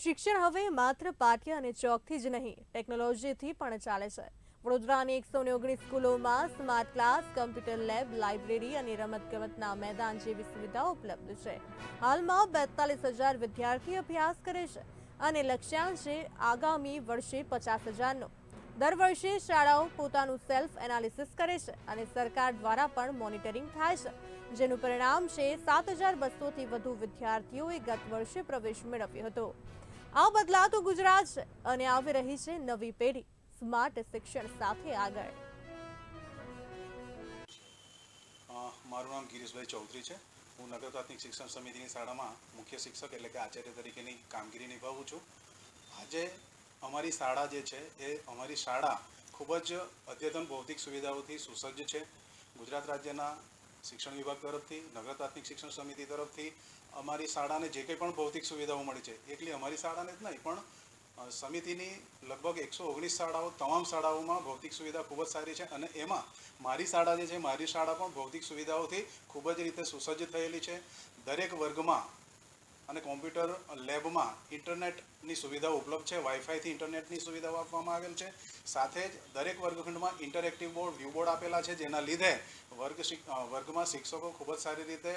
શિક્ષણ હવે માત્ર પાઠ્ય અને ચોકથી જ નહીં, ટેકનોલોજીથી પણ ચાલે છે. વડોદરાની એકસો ઓગણીસ સ્કૂલોમાં smart class, computer lab, library અને રમતગમતના મેદાન જેવી સુવિધાઓ ઉપલબ્ધ છે. હાલમાં બેતાલીસ હજાર વિદ્યાર્થી અભ્યાસ કરે છે અને લક્ષ્યાંક છે આગામી વર્ષે પચાસ હજારનો. દર વર્ષે શાળાઓ પોતાનું સેલ્ફ એનાલિસિસ કરે છે અને સરકાર દ્વારા પણ મોનિટરિંગ થાય છે, જેનું પરિણામ છે સાત હજાર બસોથી વધુ વિદ્યાર્થીઓએ ગત વર્ષે પ્રવેશ મેળવ્યો હતો. આ બદલાતું ગુજરાત છે અને આવી રહી છે નવી પેઢી. સ્માર્ટ શિક્ષણ સાથે આગળ. મારું નામ ગિરીશભાઈ ચૌધરી છે. હું નગર પ્રાથમિક શિક્ષણ સમિતિની શાળામાં મુખ્ય શિક્ષક એટલે કે આચાર્ય તરીકેની કામગીરી નિભાવું છું. આજે અમારી શાળા જે છે એ અમારી શાળા ખૂબ જ અદ્યતન ભૌતિક સુવિધાઓથી સુસજ્જ છે. ગુજરાત રાજ્યના શિક્ષણ વિભાગ તરફથી, નગર પ્રાથમિક શિક્ષણ સમિતિ તરફથી અમારી શાળાને જે કંઈ પણ ભૌતિક સુવિધાઓ મળી છે એટલી અમારી શાળાને જ નહીં, પણ સમિતિની લગભગ એકસો ઓગણીસ શાળાઓ, તમામ શાળાઓમાં ભૌતિક સુવિધા ખૂબ જ સારી છે અને એમાં મારી શાળા જે છે, મારી શાળા પણ ભૌતિક સુવિધાઓથી ખૂબ જ રીતે સુસજ્જ થયેલી છે. દરેક વર્ગમાં અને કોમ્પ્યુટર લેબમાં ઇન્ટરનેટની સુવિધાઓ ઉપલબ્ધ છે. વાઈફાઈથી ઇન્ટરનેટની સુવિધાઓ આપવામાં આવેલ છે. સાથે જ દરેક વર્ગખંડમાં ઇન્ટરેક્ટિવ બોર્ડ વ્યૂ બોર્ડ આપેલા છે, જેના લીધે વર્ગ વર્ગમાં શિક્ષકો ખૂબ જ સારી રીતે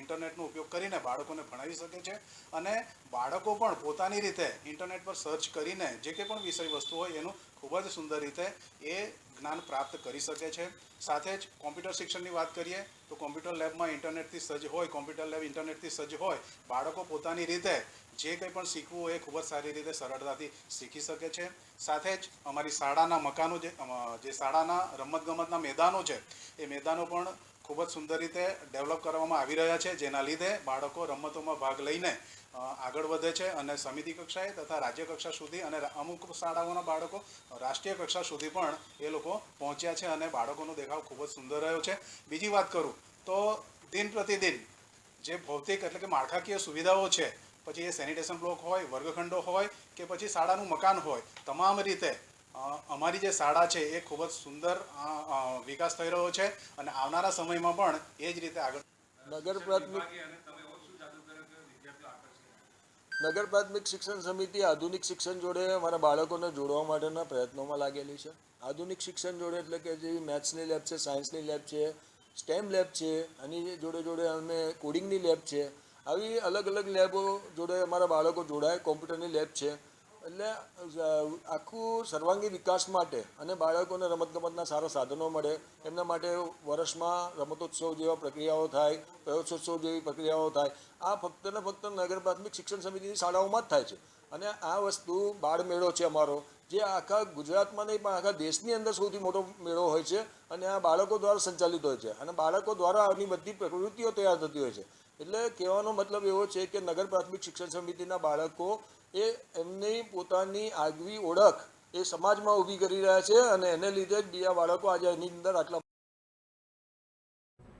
ઇન્ટરનેટનો ઉપયોગ કરીને બાળકોને ભણાવી શકે છે અને બાળકો પણ પોતાની રીતે ઇન્ટરનેટ પર સર્ચ કરીને જે કંઈ પણ વિષય વસ્તુ હોય એનું ખૂબ જ સુંદર રીતે એ જ્ઞાન પ્રાપ્ત કરી શકે છે. સાથે જ કોમ્પ્યુટર શિક્ષણની વાત કરીએ, તો કોમ્પ્યુટર લેબમાં ઇન્ટરનેટથી સજ્જ હોય કોમ્પ્યુટર લેબ ઇન્ટરનેટથી સજ્જ હોય, બાળકો પોતાની રીતે જે કંઈ પણ શીખવું એ ખૂબ જ સારી રીતે સરળતાથી શીખી શકે છે. સાથે જ અમારી શાળાના મકાનો જે જે શાળાના રમતગમતના મેદાનો છે, એ મેદાનો પણ ખૂબ જ સુંદર રીતે ડેવલપ કરવામાં આવી રહ્યા છે, જેના લીધે બાળકો રમતોમાં ભાગ લઈને આગળ વધે છે અને સમિતિ કક્ષાએ તથા રાજ્ય કક્ષા સુધી અને અમુક શાળાઓના બાળકો રાષ્ટ્રીય કક્ષા સુધી પણ એ લોકો પહોંચ્યા છે અને બાળકોનો દેખાવ ખૂબ જ સુંદર રહ્યો છે. બીજી વાત કરું તો દિન પ્રતિદિન જે ભૌતિક એટલે કે માળખાકીય સુવિધાઓ છે, પછી એ સેનિટેશન બ્લોક હોય, વર્ગખંડો હોય કે પછી શાળાનું મકાન હોય, તમામ રીતે અમારી જે શાળા છે એ ખૂબ જ સુંદર વિકાસ થઈ રહ્યો છે અને આવનારા સમયમાં પણ એ જ રીતે આગળ નગર પ્રાથમિક નગર પ્રાથમિક શિક્ષણ સમિતિ આધુનિક શિક્ષણ જોડે મારા બાળકોને જોડવા માટેના પ્રયત્નોમાં લાગેલી છે. આધુનિક શિક્ષણ જોડે એટલે કે જે મેથ્સની લેબ છે, સાયન્સની લેબ છે, સ્ટેમ લેબ છે આની જોડે જોડે અમે કોડિંગની લેબ છે. આવી અલગ અલગ લેબો જોડે અમારા બાળકો જોડાય, કોમ્પ્યુટરની લેબ છે. એટલે આખું સર્વાંગી વિકાસ માટે અને બાળકોને રમતગમતના સારા સાધનો મળે, એમના માટે વર્ષમાં રમતોત્સવ જેવા પ્રક્રિયાઓ થાય પ્રયોગોત્સવ જેવી પ્રક્રિયાઓ થાય, આ ફક્ત ને ફક્ત નગર પ્રાથમિક શિક્ષણ સમિતિની શાળાઓમાં જ થાય છે. અને આ વસ્તુ બાળ મેળો છે અમારો, જે આખા ગુજરાતમાં નહીં, પણ આખા દેશની અંદર સૌથી મોટો મેળો હોય છે અને આ બાળકો દ્વારા સંચાલિત હોય છે. અને બાળકો દ્વારા આની બધી પ્રવૃત્તિઓ તૈયાર થતી હોય છે. એટલે કહેવાનો મતલબ એવો છે કે નગર પ્રાથમિક શિક્ષણ સમિતિના બાળકો એ એમની પોતાની આગવી ઓળખ એ સમાજમાં ઊભી કરી રહ્યા છે અને એને લીધે જ બીજા બાળકો આજે એની અંદર આટલા